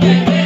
Thank you.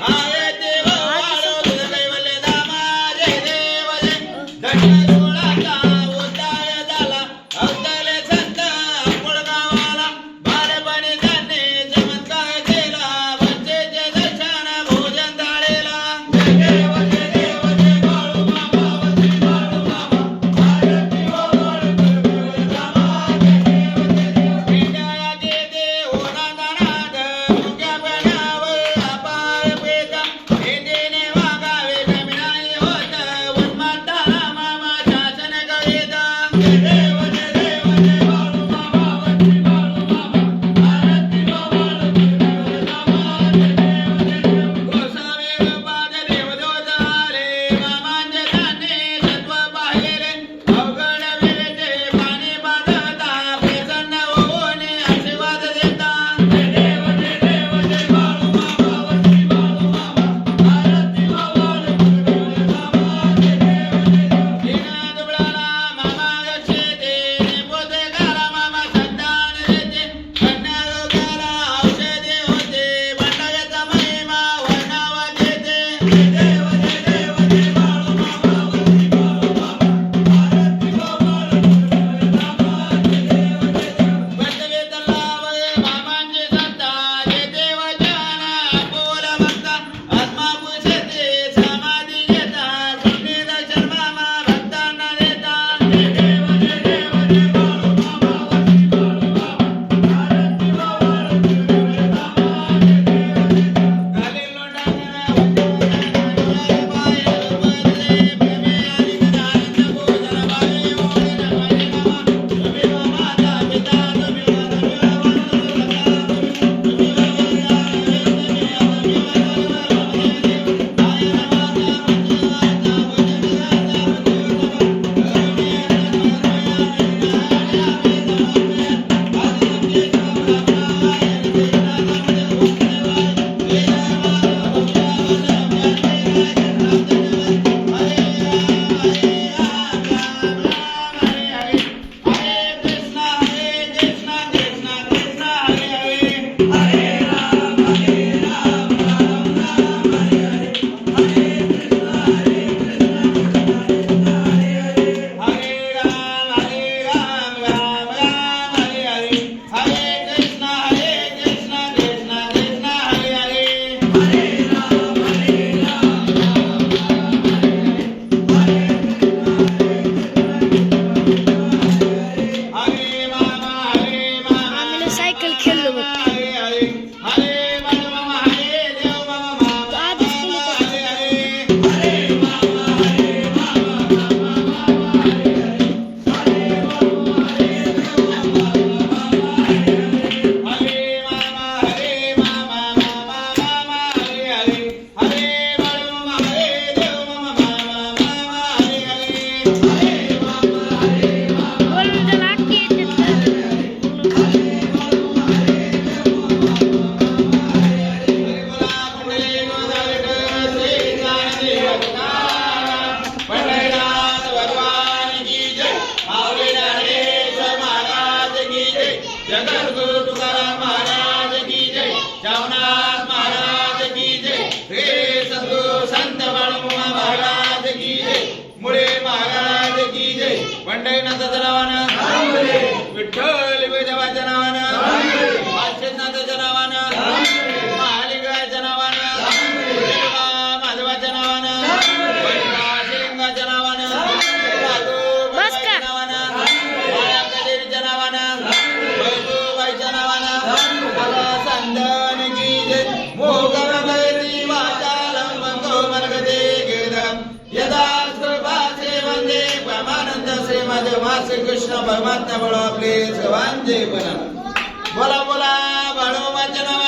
Hallelujah. Krishna परमात्मा आपले सर्वांचे पण. बोला बोला बाळोबाच्या नावा